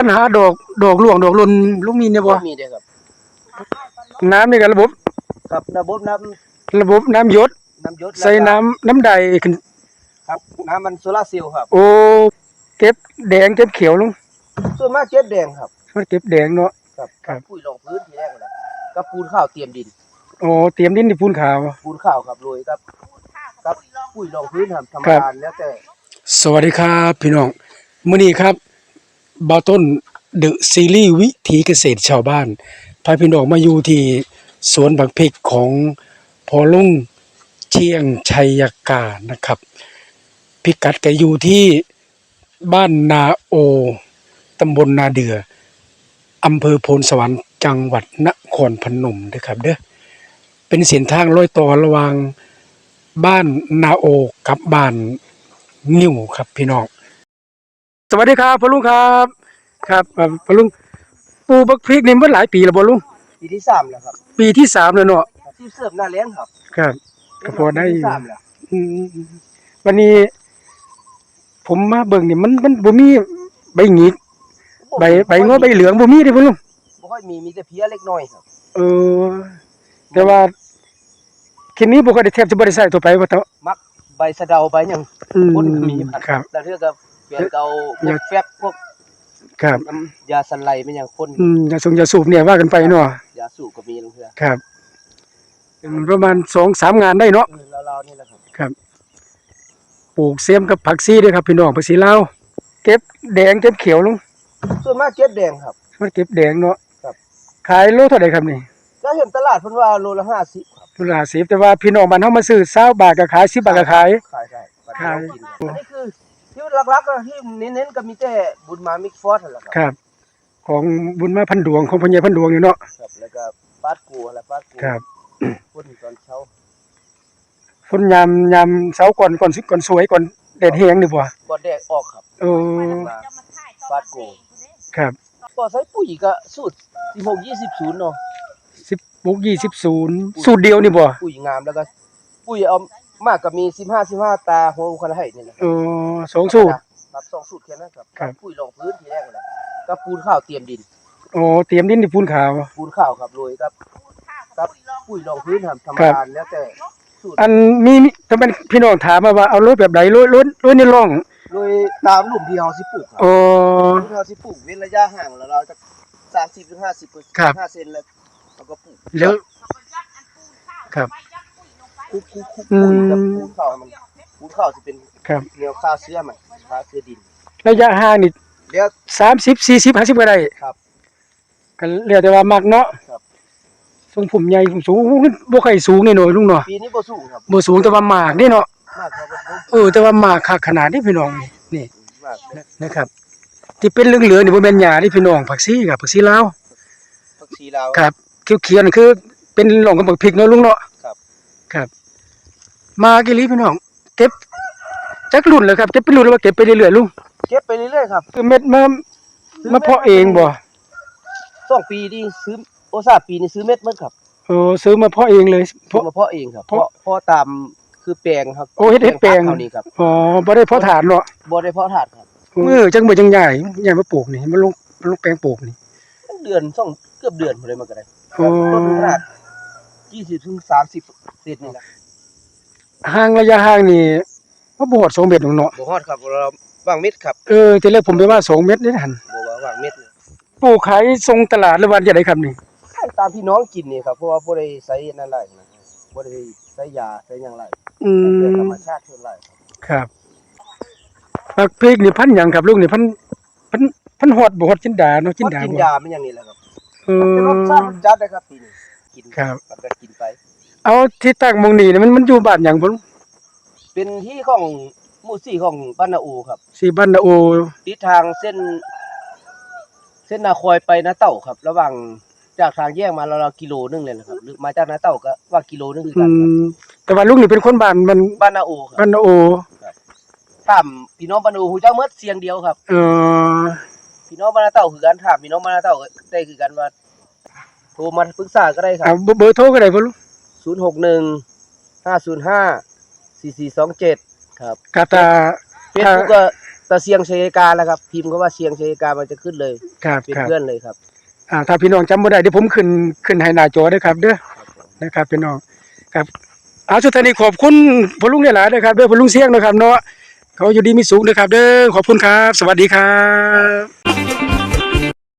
ปัญหาดอกดอกหลวงดอกหลนลูกมีเนี่ยบ่มีเด้อครับ น้ำนี่ก็ระบบ ครับระบบน้ระบบน้ำหยศำน้ำหยศใส่น้ำน้ำใดขึ้นครับน้ำมันโซลาร์เซลล์ครับ โอ้เก็บแดงเก็บเขียวลุงส่วนมากเก็บแดงครับ มันเก็บแดงเนาะ ครับครับ ปุ๋ยลงพื้นทีแรกเลยกับปูนข้าวเตรียมดิน โอ้เตรียมดินที่พูนขาว ปูนข้าวครับโรยครับกับปุ๋ยรองพื้นครับธรรมครับดาแล้วแต่ สวัสดีครับพี่น้องมื้อนี้ครับ บาต้นเดอะซีรีส์วิถีเกษตรชาวบ้านพาพี่น้องมาอยู่ที่สวนบักพริกของพอลุงเชียงชัยการนะครับ พิกัดก็อยู่ที่บ้านนาโอตำบลนาเดืออำเภอโพนสวรรค์จังหวัดนครพนมเด้อครับเด้อเป็นเส้นทางรอยต่อระหว่างบ้านนาโอกับบ้านนิ้วครับพี่น้อง สวัสดีครับพ่อลุงครับ ครับเอ่อพ่อลุงปลูกบักพริกนี่มันหลายปีแล้วบ่ลุงปีที่สามแล้วครับปีที่สามแล้วเนาะที่เสิร์ฟหน้าเลี้ยงครับครับ ก็พอได้ปีอยู่ที่สามแล้วอืมวันนี้ ผมมาเบิ่งนี่มันมันบ่มีใบหงิกใบใบงอใบเหลืองบ่มีเด้พ่อลุงบ่ค่อยมีมีแต่เพี้ยเล็กน้อยครับเออ แต่ว่าทีนี้บ่ค่อยได้แทบจะบ่ได้ใช้ตัวไปว่าเถาะมักใบสะเดาใบหยังอืมคนก็มีครับแล้วเทื่อก็ เปลี่ยนเกาพวกแฟบพวกครับน้ำยาสันไลเป็นอย่างคนอืมอย่าส่งอย่าสูบเนี่ยว่ากันไปเนาะยาสูบก็มีลงเทื่อครับเป็นประมาณ2-3งานได้เนาะเออเราๆนี่แหละครับครับ ปลูกเสียมกับผักซีด้วยครับพี่น้องผักซีลาวเก็บแดงเก็บเขียวลุงส่วนมากเก็บแดงครับมันเก็บแดงเนาะครับ ขายโลเท่าไหร่ครับนี่ก็เห็นตลาดเพิ่นว่าโลละ50ครับโลละสิบแต่ว่าพี่น้องบ้านเฮามาซื้อ20บาทก็ขาย10บาทก็ขายขายได้ปันขายเรากินครับอันนี้คือ ที่หลักๆก็ที่เน้นๆก็มีแต่บุญมามิกฟอสนั่นแหละครับครับ ของบุญมาพันดวงของพญาพันดวงอยู่เนาะครับแล้วก็ปาดกูอะไรปาดกูครับพุ่นตอนเช้าฝนยามยามเช้าก่อนก่อนสิก่อนสวยก่อนแดดแห้งนี่บ่ก็แดกออกครับเออมาปาดกูครับก็ใช้ปุ๋ยก็สูตร16 20 0เนาะ10บุก20สูตรเดียวนี่บ่ปุ๋ยงามแล้วก็ ปุ๋ยเอา มากก็มี15 15ตาหัวคันให้นี่แหละเออสองสูตร ครับสองสูตรแค่นั้นครับครับ ปุ๋ยรองพื้นทีแรกเลยก็ปูนข้าวเตรียมดินโอ้เตรียมดินที่พูนขาว ปูนข้าวครับโรยครับครับปุ๋ยรองพื้นครับธรรมครับดาแล้วแต่สูตรอันมีมีถ้าเป็นพี่น้องถามมาว่าเอารถแบบใดรถรถรถในร่องโดยตามหลุมที่เฮาสิปลูกครับโอ้ที่เราสิปลูกเว้นระยะห่างแล้วเราจะสามสิบถึงห้าสิบเปอร์เซ็นครับ ต์ห้าเซนแล้วเราก็ปลูกแล้ว ครับ คุกคุกคุกอืมปุ๋ยกับปูนข้าวให้มันปูนข้าวจะเป็นครับ แนวข้าวเสื้อมันข้าวเสื้อดิน ระยะห่างนี่แล้ว สามสิบสี่สิบห้าสิบก็ได้ครับก็เรียกได้ว่ามักเนาะครับ ทรงผมใหญ่ผมสูงบ่ค่อยสูงนี่หน่อยลุงเนาะปีนี้บ่สูงครับบ่สูงแต่ว่าหมากนี่เนาะมากครับบ่เออแต่ว่าหมากคักขนาดนี้พี่น้องนี่มากนะครับ ที่เป็นเหลืองๆนี่บ่แม่นหญ้านี่พี่น้องผักชีครับผักชีลาว ผักชีลาว ครับเขียวๆนี่คือเป็นหล่องกับบักพริกเนาะลุงเนาะครับ ครับ มากี่ลีพี่น้อง เก็บจักรุ่นเลยครับเก็บเป็นรุ่นแล้วว่าเก็บไปเรื่อยๆลุงเก็บไปเรื่อยๆครับ คือเม็ดมามาเพาะเองบ่สองปีนี่ซื้อโอซาปีนี่ซื้อเม็ดหมดครับเออซื้อมาเพาะเองเลยซื้อเพาะมาเพาะเองครับเพาะเพาะเพาะตามคือแปลงครับ โอ้เฮ็ดเฮ็ดแปลงเท่านี้ครับอ๋อบ่ได้เพาะถาดเนาะบ่ได้เพาะถาดครับมือจังมือจังใหญ่ใหญ่มาปลูกนี่มันลงมันลงแปลงปลูกนี่เดือนสองเกือบเดือนพุ่นเลยมันก็ได้อ๋อต้นขนาด20ถึง30เซนนี่แหละ ห่างระยะห่างนี่บ่บ่ฮอด2เมตรหรอกเนาะบ่ฮอดครับเราวางเม็ดครับเออทีแรกผมไปว่า2เมตรนี่หั่นบ่ว่าวางเม็ดนี่ปลูกขายส่งตลาดหรือว่าจะได้ครับนี่ให้ตามพี่น้องกินนี่ครับเพราะว่าบ่ได้ใช้นั่นหลายนะบ่ได้ใช้ยาใช้หยังหลายอืเป็นมธรรมชาติเท่าไหร่ครับครับผักพริกนี่พันธุ์หยังครับลูกนี่พันธุ์พันธุ์พันธุ์ฮอดบ่ฮอดจินดาเนาะจินดากินบ่ยามันอย่างนี้แหละครับเอเป็นรสชาติอมันจัดนะครับปีนี้กินครับ มันก็กินไป เอาที่ตั้งหมองนี่นี่มันมันอยู่บ้านหยังบ่ลุงเป็นที่ของหมู่สี่ของบ้านนาอูครับสิบ้านนาโอทิศทางเส้น เส้นนาคอยไปนาเต่าครับ ระหว่างจากทางแยกมาเราๆกิโลนึงเลยนะครับหรือมาจากนาเต่าก็ว่ากิโลนึงคืออืกันครับมแต่ว่าลุงนี่เป็นคนบ้านมันบ้านนาอูครับบ้านนาโอถามพี่น้องบ้านนาอูฮู้เจ้าเมื่อเสียงเดียวครับ เออพี่น้องบ้านนาเต่าคือกันถามพี่น้องบ้านนาเต่าก็ได้คือกันว่าโทรมาปรึกษาก็ได้ครัเอาบเบอร์โทรก็ได้บ่ลุง ศูนย์หกหนึ่งห้าศูนย์ห้าสี่สี่สองเจ็ดครับกาตาเฟซบุ๊กก็ตะเสียงเชยกาแล้วครับ พิมพ์ก็ว่าเสียงเชยกามันจะขึ้นเลยครับเป็นครับเพื่อนเลยครับอ่าถ้าพี่น้องจำบ่ได้เดี๋ยวผมขึ้นขึ้นให้หน้าจอเด้อครับ เด้อนะครับพี่น้องครับเอาสุดท้ายนี้ขอบคุณพ่อลุงหลายๆนะครับเด้อพ่อลุงเสียงนะครับเนาะเขาอยู่ดีมีสุขนะครับ เด้อขอบคุณครับ สวัสดีครับ